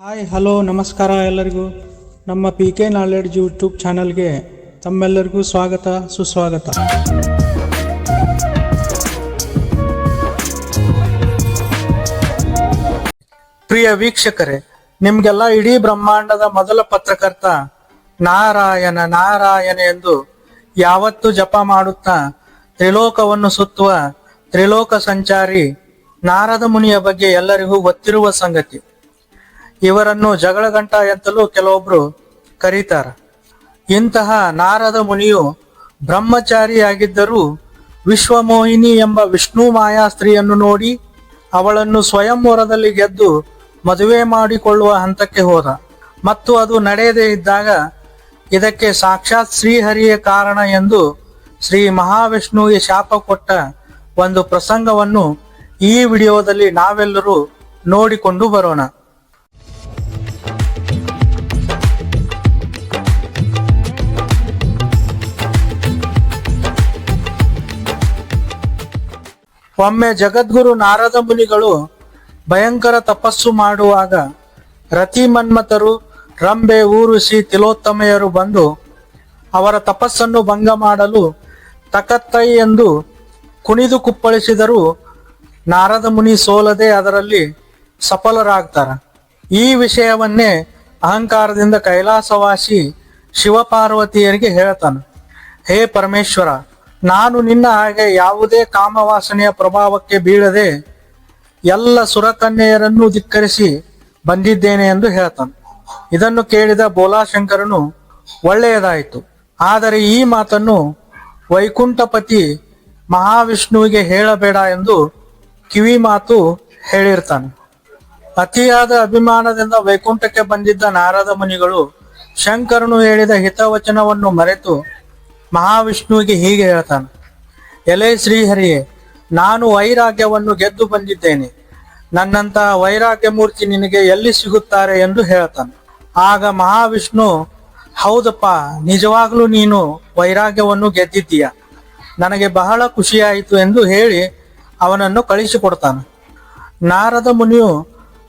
Hi, hello, ನಮಸ್ಕಾರ ಎಲ್ಲರಿಗೂ. ನಮ್ಮ ಪಿ ಕೆ ನಾಲೆಡ್ಜ್ ಯೂಟ್ಯೂಬ್ ಚಾನಲ್ಗೆ ತಮ್ಮೆಲ್ಲರಿಗೂ ಸ್ವಾಗತ, ಸುಸ್ವಾಗತ. ಪ್ರಿಯ ವೀಕ್ಷಕರೇ, ನಿಮ್ಗೆಲ್ಲ ಇಡೀ ಬ್ರಹ್ಮಾಂಡದ ಮೊದಲ ಪತ್ರಕರ್ತ ನಾರಾಯಣ ನಾರಾಯಣ ಎಂದು ಯಾವತ್ತು ಜಪ ಮಾಡುತ್ತಾ ತ್ರಿಲೋಕವನ್ನು ಸುತ್ತುವ ತ್ರಿಲೋಕ ಸಂಚಾರಿ ನಾರದ ಮುನಿಯ ಬಗ್ಗೆ ಎಲ್ಲರಿಗೂ ಗೊತ್ತಿರುವ ಸಂಗತಿ. ಇವರನ್ನು ಜಗಳಗಂಟ ಎಂತಲೂ ಕೆಲವೊಬ್ರು ಕರೀತಾರ. ಇಂತಹ ನಾರದ ಮುನಿಯು ಬ್ರಹ್ಮಚಾರಿಯಾಗಿದ್ದರೂ ವಿಶ್ವಮೋಹಿನಿ ಎಂಬ ವಿಷ್ಣು ಮಾಯಾ ಸ್ತ್ರೀಯನ್ನು ನೋಡಿ ಅವಳನ್ನು ಸ್ವಯಂವರದಲ್ಲಿ ಗೆದ್ದು ಮದುವೆ ಮಾಡಿಕೊಳ್ಳುವ ಹಂತಕ್ಕೆ ಹೋದ. ಮತ್ತು ಅದು ನಡೆಯದೇ ಇದ್ದಾಗ ಇದಕ್ಕೆ ಸಾಕ್ಷಾತ್ ಶ್ರೀಹರಿಯ ಕಾರಣ ಎಂದು ಶ್ರೀ ಮಹಾವಿಷ್ಣುವಿಗೆ ಶಾಪ ಕೊಟ್ಟ ಒಂದು ಪ್ರಸಂಗವನ್ನು ಈ ವಿಡಿಯೋದಲ್ಲಿ ನಾವೆಲ್ಲರೂ ನೋಡಿಕೊಂಡು ಬರೋಣ. ಒಮ್ಮೆ ಜಗದ್ಗುರು ನಾರದ ಮುನಿಗಳು ಭಯಂಕರ ತಪಸ್ಸು ಮಾಡುವಾಗ ರತಿ ಮನ್ಮಥರು ರಂಬೆ ಊರುಸಿ ತಿಲೋತ್ತಮೆಯರು ಬಂದು ಅವರ ತಪಸ್ಸನ್ನು ಭಂಗ ಮಾಡಲು ತಕತ್ತೈ ಎಂದು ಕುಣಿದು ಕುಪ್ಪಳಿಸಿದರೂ ನಾರದ ಮುನಿ ಸೋಲದೆ ಅದರಲ್ಲಿ ಸಫಲರಾಗ್ತಾರ. ಈ ವಿಷಯವನ್ನೇ ಅಹಂಕಾರದಿಂದ ಕೈಲಾಸವಾಸಿ ಶಿವಪಾರ್ವತಿಯರಿಗೆ ಹೇಳ್ತಾನೆ. ಹೇ ಪರಮೇಶ್ವರ ನಾನು ನಿನ್ನ ಹಾಗೆ ಯಾವುದೇ ಕಾಮವಾಸನೆಯ ಪ್ರಭಾವಕ್ಕೆ ಬೀಳದೆ ಎಲ್ಲ ಸುರಕನ್ಯೆಯರನ್ನು ಧಿಕ್ಕರಿಸಿ ಬಂದಿದ್ದೇನೆ ಎಂದು ಹೇಳ್ತಾನೆ. ಇದನ್ನು ಕೇಳಿದ ಬೋಲಾಶಂಕರನು ಒಳ್ಳೆಯದಾಯಿತು. ಆದರೆ ಈ ಮಾತನ್ನು ವೈಕುಂಠಪತಿ ಮಹಾವಿಷ್ಣುವಿಗೆ ಹೇಳಬೇಡ ಎಂದು ಕಿವಿ ಮಾತು ಹೇಳಿರ್ತಾನೆ. ಅತಿಯಾದ ಅಭಿಮಾನದಿಂದ ವೈಕುಂಠಕ್ಕೆ ಬಂದಿದ್ದ ನಾರದ ಮುನಿಗಳು ಶಂಕರನು ಹೇಳಿದ ಹಿತವಚನವನ್ನು ಮರೆತು ಮಹಾವಿಷ್ಣುವಿಗೆ ಹೀಗೆ ಹೇಳ್ತಾನೆ, ಎಲೆ ಶ್ರೀಹರಿಯೇ, ನಾನು ವೈರಾಗ್ಯವನ್ನು ಗೆದ್ದು ಬಂದಿದ್ದೇನೆ. ನನ್ನಂತಹ ವೈರಾಗ್ಯ ಮೂರ್ತಿ ನಿನಗೆ ಎಲ್ಲಿ ಸಿಗುತ್ತಾರೆ ಎಂದು ಹೇಳ್ತಾನೆ. ಆಗ ಮಹಾವಿಷ್ಣು, ಹೌದಪ್ಪ, ನಿಜವಾಗ್ಲೂ ನೀನು ವೈರಾಗ್ಯವನ್ನು ಗೆದ್ದಿದ್ದೀಯ. ನನಗೆ ಬಹಳ ಖುಷಿಯಾಯಿತು ಎಂದು ಹೇಳಿ ಅವನನ್ನು ಕಳಿಸಿಕೊಡ್ತಾನೆ. ನಾರದ ಮುನಿಯು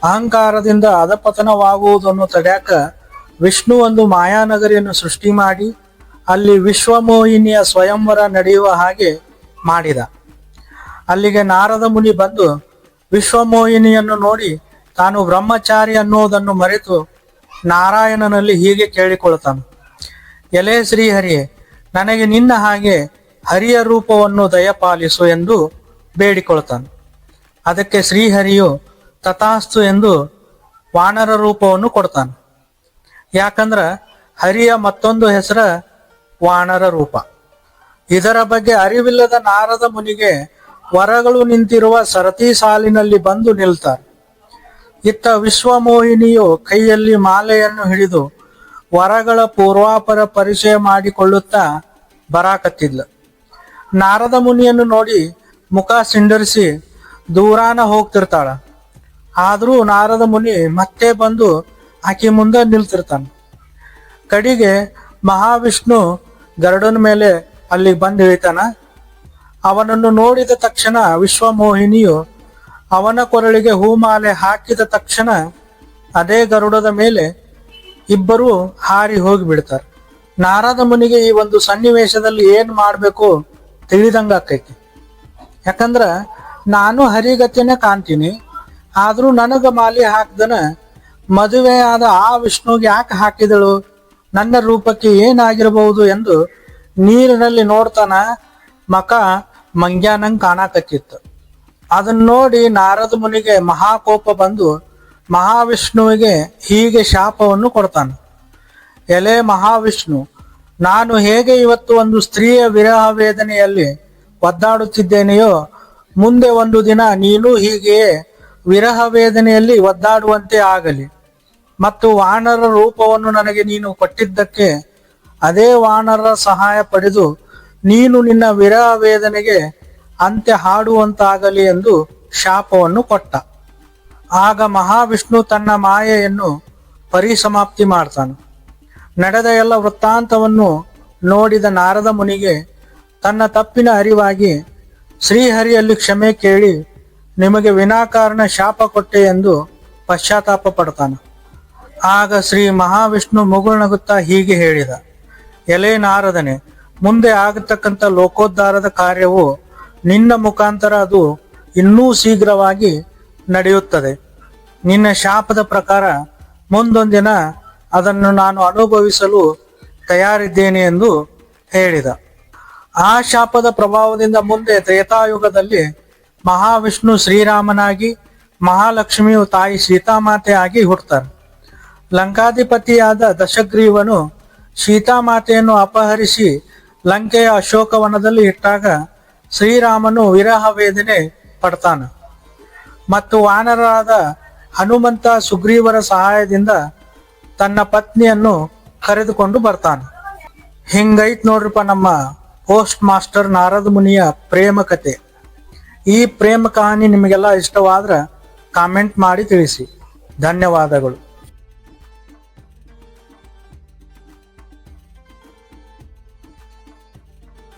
ಅಹಂಕಾರದಿಂದ ಅಧಪತನವಾಗುವುದನ್ನು ತಡೆಯಕ ವಿಷ್ಣು ಒಂದು ಮಾಯಾನಗರಿಯನ್ನು ಸೃಷ್ಟಿ ಮಾಡಿ ಅಲ್ಲಿ ವಿಶ್ವಮೋಹಿನಿಯ ಸ್ವಯಂವರ ನಡೆಯುವ ಹಾಗೆ ಮಾಡಿದ. ಅಲ್ಲಿಗೆ ನಾರದ ಮುನಿ ಬಂದು ವಿಶ್ವಮೋಹಿನಿಯನ್ನು ನೋಡಿ ತಾನು ಬ್ರಹ್ಮಚಾರಿ ಅನ್ನುವುದನ್ನು ಮರೆತು ನಾರಾಯಣನಲ್ಲಿ ಹೀಗೆ ಕೇಳಿಕೊಳ್ಳುತ್ತಾನೆ. ಎಲೆ ಶ್ರೀಹರಿಯೇ, ನನಗೆ ನಿನ್ನ ಹಾಗೆ ಹರಿಯ ರೂಪವನ್ನು ದಯಪಾಲಿಸು ಎಂದು ಬೇಡಿಕೊಳ್ತಾನೆ ಅದಕ್ಕೆ ಶ್ರೀಹರಿಯು ತಥಾಸ್ತು ಎಂದು ವಾನರ ರೂಪವನ್ನು ಕೊಡ್ತಾನೆ ಯಾಕಂದ್ರ ಹರಿಯ ಮತ್ತೊಂದು ಹೆಸರ ವಾನರ ರೂಪ. ಇದರ ಬಗ್ಗೆ ಅರಿವಿಲ್ಲದ ನಾರದ ಮುನಿಗೆ ವರಗಳು ನಿಂತಿರುವ ಸರತಿ ಸಾಲಿನಲ್ಲಿ ಬಂದು ನಿಲ್ತಾರೆ. ಇತ್ತ ವಿಶ್ವಮೋಹಿನಿಯು ಕೈಯಲ್ಲಿ ಮಾಲೆಯನ್ನು ಹಿಡಿದು ವರಗಳ ಪೂರ್ವಾಪರ ಪರಿಚಯ ಮಾಡಿಕೊಳ್ಳುತ್ತಾ ಬರಾಕತ್ತಿದ್ಲು. ನಾರದ ಮುನಿಯನ್ನು ನೋಡಿ ಮುಖ ಸಿಂಡರಿಸಿ ದೂರಾನ ಹೋಗ್ತಿರ್ತಾಳ. ಆದರೂ ನಾರದ ಮುನಿ ಮತ್ತೆ ಬಂದು ಆಕೆ ಮುಂದೆ ನಿಲ್ತಿರ್ತಾನೆ. ಕಡಿಗೆ ಮಹಾವಿಷ್ಣು ಗರುಡನ ಮೇಲೆ ಅಲ್ಲಿ ಬಂದು ಇಳಿತಾನ ಅವನನ್ನು ನೋಡಿದ ತಕ್ಷಣ ವಿಶ್ವಮೋಹಿನಿಯು ಅವನ ಕೊರಳಿಗೆ ಹೂಮಾಲೆ ಹಾಕಿದ ತಕ್ಷಣ ಅದೇ ಗರುಡದ ಮೇಲೆ ಇಬ್ಬರು ಹಾರಿ ಹೋಗಿ ಬಿಡ್ತಾರೆ ನಾರದ ಮುನಿಗೆ ಈ ಒಂದು ಸನ್ನಿವೇಶದಲ್ಲಿ ಏನು ಮಾಡಬೇಕು ತಿಳಿದಂಗ ಆಕೈತಿ. ಯಾಕಂದ್ರ ನಾನು ಹರಿಗತಿನೇ ಕಾಣ್ತೀನಿ, ಆದರೂ ನನಗೆ ಮಾಲೆ ಹಾಕ್ದನ ಮದುವೆ ಆದ ಆ ವಿಷ್ಣುಗೆ ಯಾಕೆ ಹಾಕಿದಳು? ನನ್ನ ರೂಪಕ್ಕೆ ಏನಾಗಿರಬಹುದು ಎಂದು ನೀರಿನಲ್ಲಿ ನೋಡ್ತಾನ ಮಕ ಮಂಗ್ಯಾನಂಗ್ ಕಾಣಕತ್ತಿತ್ತು. ಅದನ್ನ ನೋಡಿ ನಾರದ ಮುನಿಗೆ ಮಹಾಕೋಪ ಬಂದು ಮಹಾವಿಷ್ಣುವಿಗೆ ಹೀಗೆ ಶಾಪವನ್ನು ಕೊಡ್ತಾನೆ. ಎಲೆ ಮಹಾವಿಷ್ಣು, ನಾನು ಹೇಗೆ ಇವತ್ತು ಒಂದು ಸ್ತ್ರೀಯ ವಿರಹ ವೇದನೆಯಲ್ಲಿ ಒದ್ದಾಡುತ್ತಿದ್ದೇನೆಯೋ, ಮುಂದೆ ಒಂದು ದಿನ ನೀನು ಹೀಗೆಯೇ ವಿರಹ ವೇದನೆಯಲ್ಲಿ ಒದ್ದಾಡುವಂತೆ ಆಗಲಿ. ಮತ್ತು ವಾನರ ರೂಪವನ್ನು ನನಗೆ ನೀನು ಕೊಟ್ಟಿದ್ದಕ್ಕೆ ಅದೇ ವಾನರ ಸಹಾಯ ಪಡೆದು ನೀನು ನಿನ್ನ ವಿರಹ ವೇದನೆಗೆ ಅಂತ್ಯ ಹಾಡುವಂತಾಗಲಿ ಎಂದು ಶಾಪವನ್ನು ಕೊಟ್ಟ. ಆಗ ಮಹಾವಿಷ್ಣು ತನ್ನ ಮಾಯೆಯನ್ನು ಪರಿಸಮಾಪ್ತಿ ಮಾಡ್ತಾನೆ. ನಡೆದ ಎಲ್ಲ ವೃತ್ತಾಂತವನ್ನು ನೋಡಿದ ನಾರದ ಮುನಿಗೆ ತನ್ನ ತಪ್ಪಿನ ಅರಿವಾಗಿ ಶ್ರೀಹರಿಯಲ್ಲಿ ಕ್ಷಮೆ ಕೇಳಿ ನಿಮಗೆ ವಿನಾಕಾರಣ ಶಾಪ ಕೊಟ್ಟೆ ಎಂದು ಪಶ್ಚಾತ್ತಾಪ ಪಡ್ತಾನೆ. ಆಗ ಶ್ರೀ ಮಹಾವಿಷ್ಣು ಮುಗುಳ್ನಗುತ್ತಾ ಹೀಗೆ ಹೇಳಿದ, ಎಲೆ ನಾರದನೆ, ಮುಂದೆ ಆಗತಕ್ಕಂಥ ಲೋಕೋದ್ಧಾರದ ಕಾರ್ಯವು ನಿನ್ನ ಮುಖಾಂತರ ಅದು ಇನ್ನೂ ಶೀಘ್ರವಾಗಿ ನಡೆಯುತ್ತದೆ. ನಿನ್ನ ಶಾಪದ ಪ್ರಕಾರ ಮುಂದೊಂದಿನ ಅದನ್ನು ನಾನು ಅನುಭವಿಸಲು ತಯಾರಿದ್ದೇನೆ ಎಂದು ಹೇಳಿದ. ಆ ಶಾಪದ ಪ್ರಭಾವದಿಂದ ಮುಂದೆ ತ್ರೇತಾಯುಗದಲ್ಲಿ ಮಹಾವಿಷ್ಣು ಶ್ರೀರಾಮನಾಗಿ ಮಹಾಲಕ್ಷ್ಮಿಯು ತಾಯಿ ಸೀತಾಮಾತೆ ಆಗಿ ಹುಟ್ಟುತ್ತಾರೆ. ಲಂಕಾಧಿಪತಿಯಾದ ದಶಗ್ರೀವನು ಸೀತಾಮಾತೆಯನ್ನು ಅಪಹರಿಸಿ ಲಂಕೆಯ ಅಶೋಕವನದಲ್ಲಿ ಇಟ್ಟಾಗ ಶ್ರೀರಾಮನು ವಿರಹ ವೇದನೆ ಪಡ್ತಾನೆ. ಮತ್ತು ವಾನರಾದ ಹನುಮಂತ ಸುಗ್ರೀವರ ಸಹಾಯದಿಂದ ತನ್ನ ಪತ್ನಿಯನ್ನು ಕರೆದುಕೊಂಡು ಬರ್ತಾನೆ. ಹಿಂಗೈತ್ ನೋಡ್ರಪ್ಪ ನಮ್ಮ ಪೋಸ್ಟ್ ಮಾಸ್ಟರ್ ನಾರದ ಮುನಿಯ ಪ್ರೇಮ ಕತೆ. ಈ ಪ್ರೇಮ ಕಹಾನಿ ನಿಮಗೆಲ್ಲ ಇಷ್ಟವಾದ್ರೆ ಕಾಮೆಂಟ್ ಮಾಡಿ ತಿಳಿಸಿ. ಧನ್ಯವಾದಗಳು.